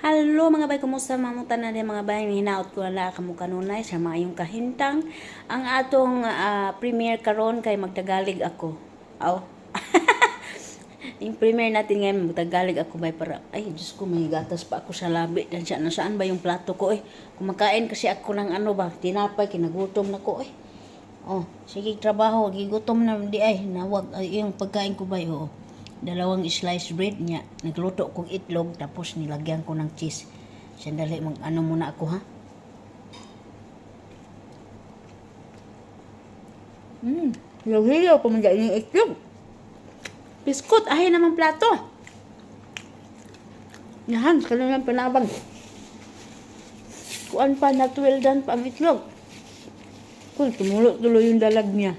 Hello mga bay, kumusta mamutan na din mga bay? Hinaot ko na kamo kanunay sa maayong kahintang. Ang atong ah, premiere karon kay magtagalig ako. Aw. yung premiere natin ngayon magtagalig ako bay para ay Diyos ko may gatas pa ako sa labi dan siya nasaan ba yung plato ko eh kumakain kasi ako ng ano ba tinapay kinagutom na ko eh oh sige trabaho gigutom na di ay nawag ay, yung pagkain ko ba oh dalawang slice bread niya. Nagluto kong itlog tapos nilagyan ko ng cheese. Sandali mag ano muna ako ha. Hmm, hilaw-hilaw pa man dyan yung itlog. Biskut, ahay naman plato. Yan, kanilang panabang. Kuan pa, well done pa ang itlog. Kung tumulo tuloy yung dalag niya.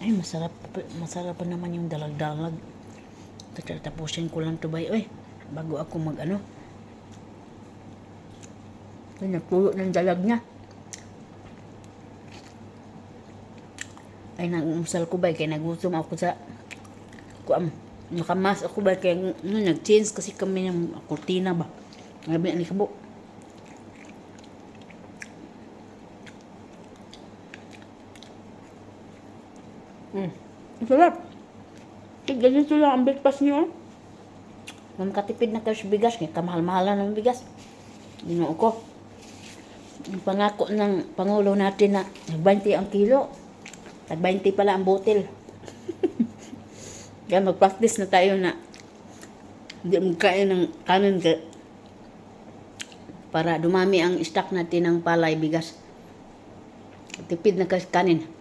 Ay, masarap, masarap pa naman yung dalag-dalag. Tapusin ko lang to bay. Uy, bago ako mag ano. Ay, nagpulo ng dalag niya. Ay, nag-umusal ko bay. Kaya nagutom ako sa... Kuam, nakamas ako bay. Kaya ano, nag-change kasi kami ng kurtina ba. Ngabi ni kabo. Mm. Ang sarap. Ganito lang ang breakfast niyo. oh. Nung katipid na sa bigas, kaya kamahal-mahalan ng bigas. Ginoo ko. Yung pangako ng Pangulo natin na 20 ang kilo. Tag 20 pala ang botel. kaya mag-practice na tayo na hindi magkain ng kanin ka para dumami ang stock natin ng palay bigas. Tipid na kanin.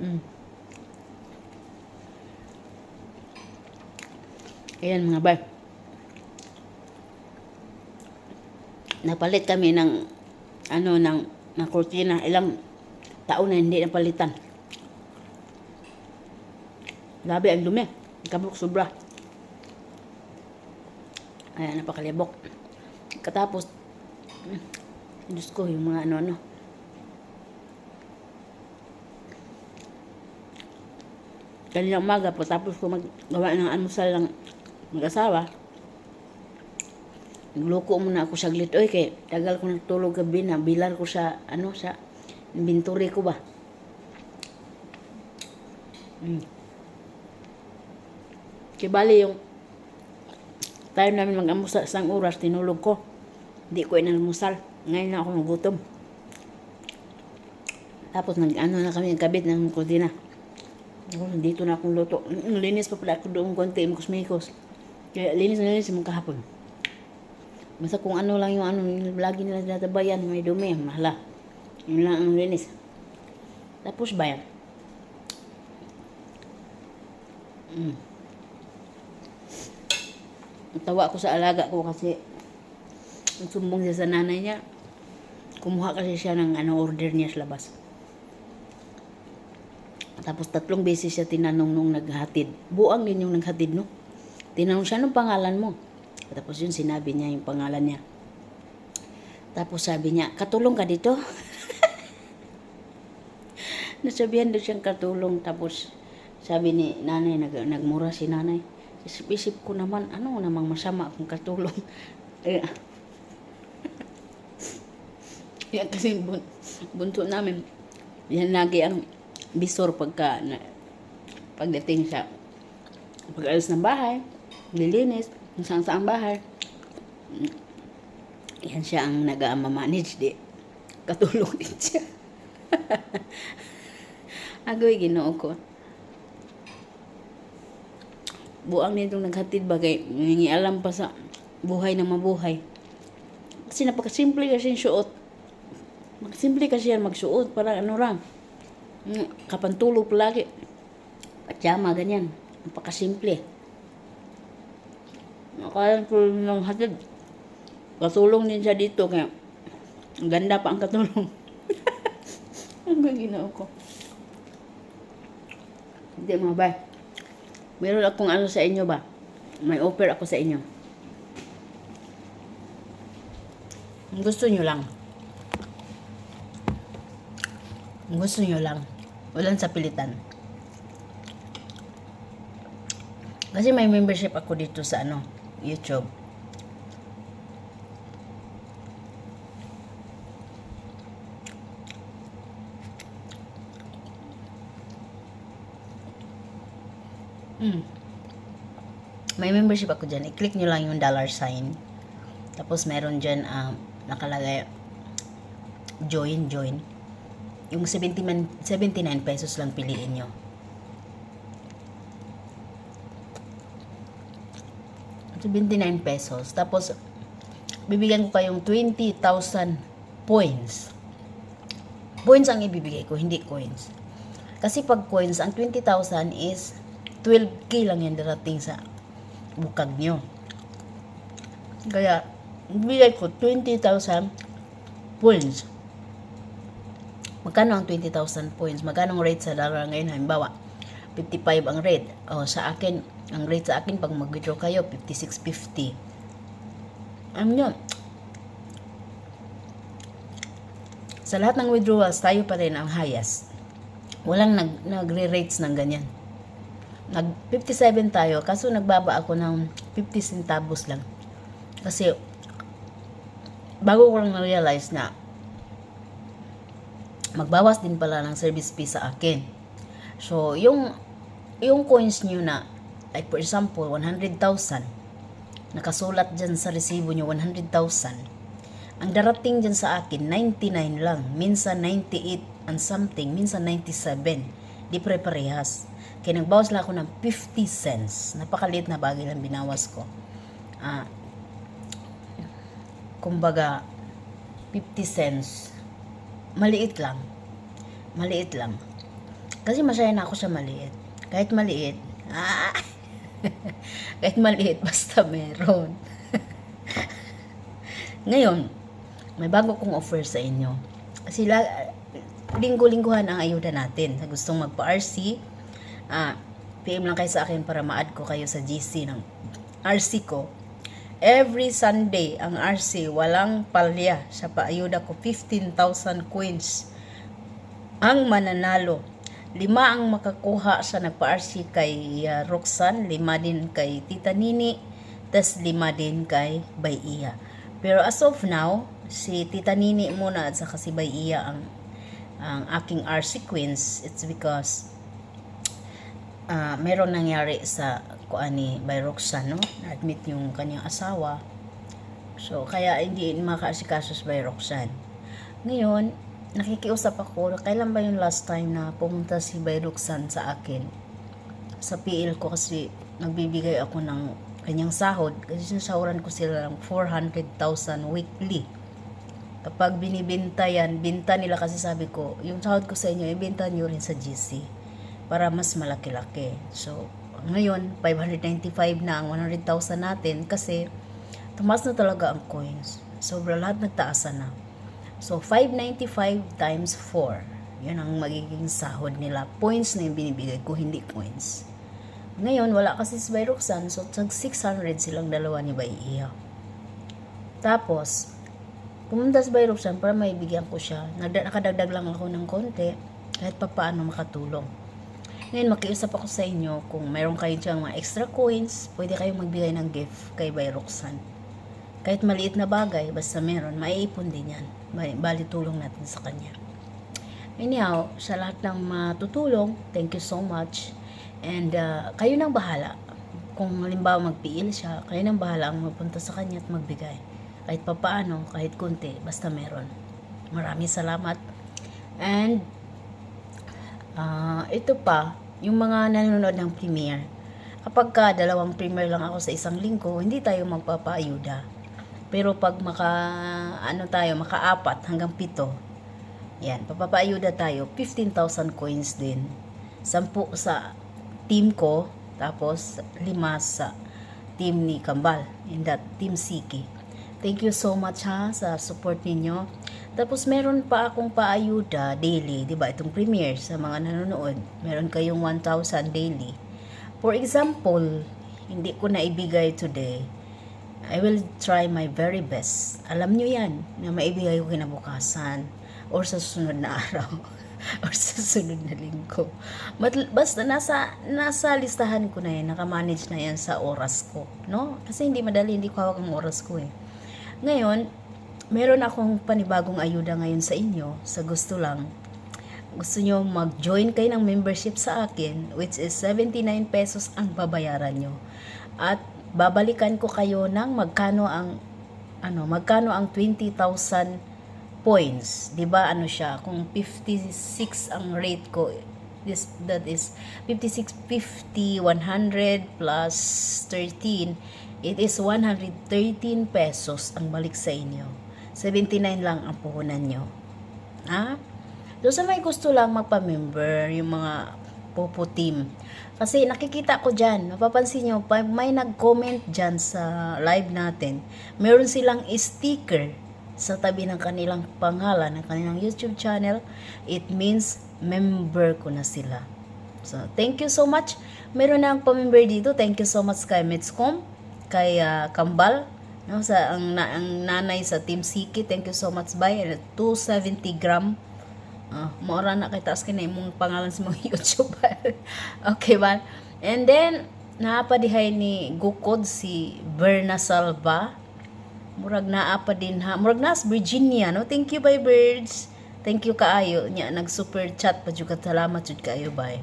Mm. Ayan mga bay. Napalit kami ng ano ng ng kurtina ilang taon na hindi napalitan. Grabe ang dumi. Kabuk sobra. Ayan, napakalibok. Katapos, mm, Diyos ko, yung mga ano-ano. Kanina umaga po tapos ko maggawa ng almusal ng mag-asawa. Nagluko muna ako saglit. Oy kay tagal ko natulog gabi na bilar ko sa ano sa inventory ko ba? Mm. kaya yung time namin mag-amusal isang oras tinulog ko. Hindi ko inalmusal. Ngayon na ako nagutom tapos nag ano na kami nagkabit ng kudina Oh, dito na akong luto. Linis pa pala ako doon konti, mikos-mikos. Kaya linis na linis mo kahapon. Basta kung ano lang yung ano, yung lagi nila tinatabayan, may dumi, mahala. Yun lang ang linis. Tapos bayan. Mm. Tawa ko sa alaga ko kasi sumbong siya sa nanay niya. Kumuha kasi siya ng ano order niya sa labas. Tapos tatlong beses siya tinanong nung naghatid. Buang din yung naghatid, no? Tinanong siya, anong pangalan mo? Tapos yun, sinabi niya yung pangalan niya. Tapos sabi niya, katulong ka dito? Nasabihan daw siyang katulong. Tapos sabi ni nanay, nag, nagmura si nanay. Isip-isip ko naman, ano namang masama kung katulong. Yan kasi bun, bunso namin. Yan lagi ang bisor pagka na, pagdating sa pag-alis ng bahay, lilinis, kung saan saan bahay. Yan siya ang nag-manage di. Katulong din siya. Agoy ginoo ko. Buang nitong naghatid bagay, hindi alam pa sa buhay na mabuhay. Kasi napakasimple kasi yung suot. Magsimple kasi yan magsuot, parang ano lang. Kapantulog palagi. Pajama, ganyan. Napakasimple. Kaya ko ng hatid. Katulong din siya dito. Kaya ang ganda pa ang katulong. ang gaginaw ko. Hindi mga bay. Meron akong ano sa inyo ba? May offer ako sa inyo. Gusto nyo lang. Gusto nyo lang. Walang sa pilitan. Kasi may membership ako dito sa ano, YouTube. Mm. May membership ako dyan. I-click nyo lang yung dollar sign. Tapos meron dyan um, nakalagay join, join. Yung 70 man, 79 pesos lang piliin nyo. $79 pesos. Tapos, bibigyan ko kayong 20,000 points. Points ang ibibigay ko, hindi coins. Kasi pag coins, ang 20,000 is 12k lang yan darating sa bukag nyo. Kaya, bigay ko 20,000 points. Magkano ang 20,000 points? Magkano ang rate sa dollar ngayon? Halimbawa, 55 ang rate. O, sa akin, ang rate sa akin pag mag-withdraw kayo, 56.50. Ano yun? Sa lahat ng withdrawals, tayo pa rin ang highest. Walang nag, nagre-rates ng ganyan. Nag 57 tayo, kaso nagbaba ako ng 50 centavos lang. Kasi, bago ko lang na-realize na magbawas din pala ng service fee sa akin. So, yung yung coins nyo na, like for example, 100,000, nakasulat dyan sa resibo nyo 100,000, ang darating dyan sa akin, 99 lang, minsan 98 and something, minsan 97, di pare-parehas. Kaya nagbawas lang ako ng 50 cents, napakaliit na bagay lang binawas ko. Ah, kumbaga, 50 cents, maliit lang. Maliit lang. Kasi masaya na ako sa maliit. Kahit maliit, ah, kahit maliit, basta meron. Ngayon, may bago kong offer sa inyo. Kasi la, linggo-lingguhan ang ayuda natin. Sa gustong magpa-RC, ah, PM lang kayo sa akin para ma-add ko kayo sa GC ng RC ko. Every Sunday, ang RC, walang palya sa paayuda ko, 15,000 coins ang mananalo. Lima ang makakuha sa nagpa-RC kay uh, Roxanne, lima din kay Tita Nini, tas lima din kay Bayiya. Pero as of now, si Tita Nini muna at saka si Bayiya ang ang aking RC Queens. It's because uh, meron nangyari sa kuan by Roxanne, no? Na-admit yung kanyang asawa. So, kaya hindi makaasikaso by Roxanne. Ngayon, nakikiusap ako, kailan ba yung last time na pumunta si Bay Roxanne sa akin? Sa PL ko kasi nagbibigay ako ng kanyang sahod kasi sinasahuran ko sila ng 400,000 weekly. Kapag binibenta yan, binta nila kasi sabi ko, yung sahod ko sa inyo, ibenta nyo rin sa GC para mas malaki-laki. So, ngayon, 595 na ang 100,000 natin kasi tumaas na talaga ang coins. Sobra lahat nagtaasan na. So, 595 times 4. Yun ang magiging sahod nila. Points na yung binibigay ko, hindi coins. Ngayon, wala kasi si Bay Roxanne, so tag 600 silang dalawa ni Bay Iya. Tapos, pumunta si Bay Roxanne para maibigyan ko siya. Nakadagdag lang ako ng konti, kahit pa paano makatulong. Ngayon, makiusap ako sa inyo kung mayroon kayo dyan mga extra coins, pwede kayong magbigay ng gift kay Bay Roxanne. Kahit maliit na bagay, basta meron, maiipon din yan. Bali, tulong natin sa kanya. Anyhow, sa lahat ng matutulong, thank you so much. And uh, kayo nang bahala. Kung halimbawa magpiil siya, kayo nang bahala ang magpunta sa kanya at magbigay. Kahit papaano, kahit kunti, basta meron. Maraming salamat. And Ah, ito pa, yung mga nanonood ng premiere. Kapag ka dalawang premiere lang ako sa isang linggo, hindi tayo magpapaayuda. Pero pag maka, ano tayo, maka-apat hanggang pito, yan, papapaayuda tayo, 15,000 coins din. Sampu sa team ko, tapos lima sa team ni Kambal, in that team Siki. Thank you so much ha sa support ninyo. Tapos meron pa akong paayuda daily, 'di ba? Itong premiere sa mga nanonood, meron kayong 1,000 daily. For example, hindi ko na ibigay today. I will try my very best. Alam nyo yan, na maibigay ko kinabukasan or sa susunod na araw. or sa sunod na linggo. But, basta nasa, nasa listahan ko na yan, nakamanage na yan sa oras ko. No? Kasi hindi madali, hindi ko hawak ang oras ko eh. Ngayon, meron akong panibagong ayuda ngayon sa inyo, sa gusto lang. Gusto nyo mag-join kayo ng membership sa akin, which is 79 pesos ang babayaran nyo. At babalikan ko kayo ng magkano ang ano, magkano ang 20,000 points. 'Di ba ano siya? Kung 56 ang rate ko, this that is 56 50 100 plus 13 it is 113 pesos ang balik sa inyo 79 lang ang puhunan nyo ha doon sa may gusto lang magpa-member yung mga popo team kasi nakikita ko dyan mapapansin nyo may nag-comment dyan sa live natin meron silang sticker sa tabi ng kanilang pangalan, ng kanilang YouTube channel, it means member ko na sila. So, thank you so much. Meron na ang pamember dito. Thank you so much kay Metscom, kay ah, Kambal, no, sa ang, na, ang nanay sa Team Siki. Thank you so much by 270 gram. Ah, maura na kay taas kina imong pangalan sa mga YouTuber. okay ba? And then napadihay ni Gukod si Berna Salva. Murag naa pa din ha? Murag nas Virginia no? Thank you bye birds. Thank you kaayo. Nya nag super chat pa jud salamat jud kaayo bye.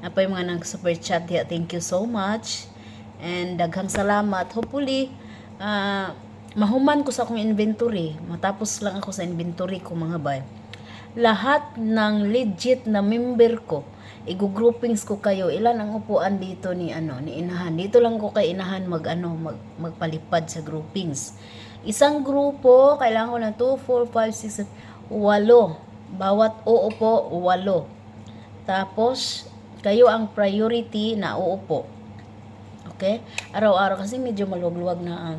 Napay mga nag super chat diha. Thank you so much. And daghang salamat. Hopefully ah, mahuman ko sa akong inventory. Matapos lang ako sa inventory ko mga bay lahat ng legit na member ko igu-groupings ko kayo. Ilan ang upuan dito ni ano ni inahan? Dito lang ko kay inahan mag ano mag, magpalipad sa groupings. Isang grupo kailangan ko ng 2 4 5 6 8 bawat uupo 8 tapos kayo ang priority na uupo. Okay? Araw-araw kasi medyo maluwag-luwag na ang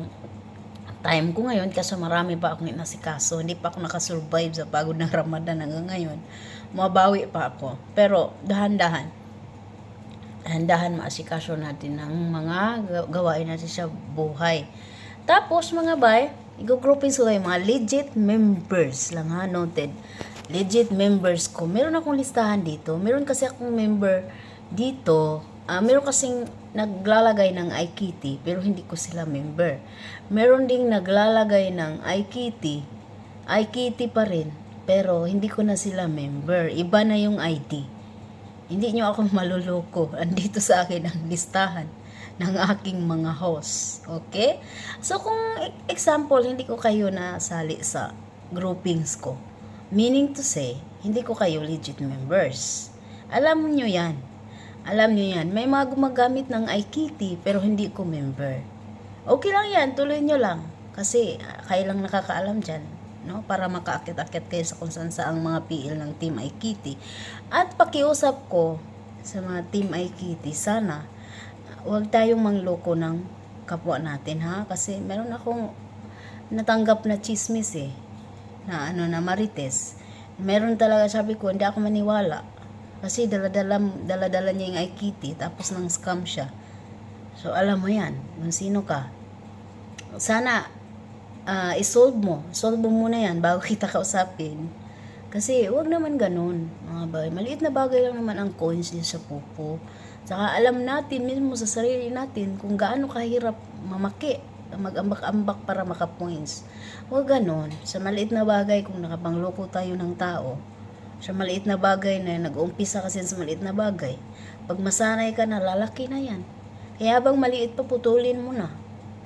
time ko ngayon kasi marami pa akong inasikaso. Hindi pa ako nakasurvive sa pagod ng Ramadan hanggang ngayon. Mabawi pa ako. Pero dahan-dahan. Dahan-dahan maasikaso natin ng mga ga- gawain natin sa buhay. Tapos mga bay, i-grouping ko kayo mga legit members lang ha, noted. Legit members ko. Meron akong listahan dito. Meron kasi akong member dito. Ah, meron kasing naglalagay ng iKitty pero hindi ko sila member. Meron ding naglalagay ng iKitty, iKitty pa rin pero hindi ko na sila member. Iba na yung ID. Hindi nyo ako maluloko. Andito sa akin ang listahan ng aking mga host. Okay? So, kung example, hindi ko kayo nasali sa groupings ko. Meaning to say, hindi ko kayo legit members. Alam nyo yan. Alam nyo yan. May mga gumagamit ng iKitty pero hindi ko member. Okay lang yan. Tuloy nyo lang. Kasi ah, kayo lang nakakaalam dyan. No? Para makaakit-akit kayo sa kung saan saang mga PL ng Team iKitty. At pakiusap ko sa mga Team iKitty, sana huwag tayong mangloko ng kapwa natin ha kasi meron akong natanggap na chismis eh na ano na marites meron talaga sabi ko hindi ako maniwala kasi daladala daladala niya yung iKitty tapos nang scam siya. So alam mo yan kung sino ka. Sana ah, isolve mo. Solve mo muna yan bago kita kausapin. Kasi wag naman ganun mga bagay maliit na bagay lang naman ang coins din sa pupo. Saka alam natin mismo sa sarili natin kung gaano kahirap mamaki, mag-ambak-ambak para maka-points. Huwag ganon. Sa maliit na bagay, kung nakapangloko tayo ng tao, sa maliit na bagay na nag-uumpisa kasi sa maliit na bagay, pag masanay ka na, lalaki na yan. Kaya habang maliit pa, putulin mo na.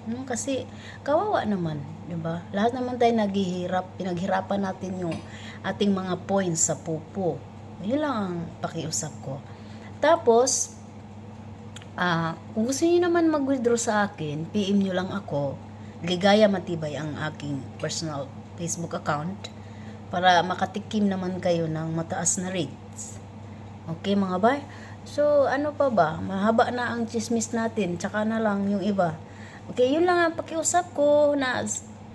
No? Kasi kawawa naman, di ba? Lahat naman tayo naghihirap, pinaghirapan natin yung ating mga points sa pupo. Yun lang ang pakiusap ko. Tapos, Ah, kung gusto niyo naman mag-withdraw sa akin, PM niyo lang ako. Ligaya Matibay ang aking personal Facebook account para makatikim naman kayo ng mataas na rates. Okay mga bay? So, ano pa ba? Mahaba na ang chismis natin, tsaka na lang yung iba. Okay, yun lang ang pakiusap ko na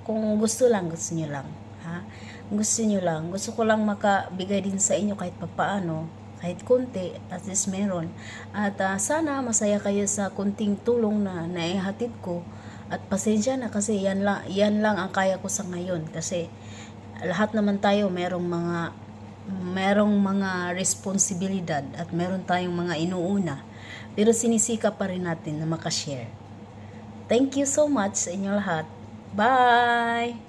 kung gusto lang, gusto niyo lang. Ha? Gusto niyo lang. Gusto ko lang makabigay din sa inyo kahit papaano kahit konti, at least meron. At ah, sana masaya kayo sa kunting tulong na naihatid ko. At pasensya na kasi yan lang, yan lang ang kaya ko sa ngayon. Kasi lahat naman tayo merong mga merong mga responsibilidad at meron tayong mga inuuna. Pero sinisika pa rin natin na makashare. Thank you so much sa inyo lahat. Bye!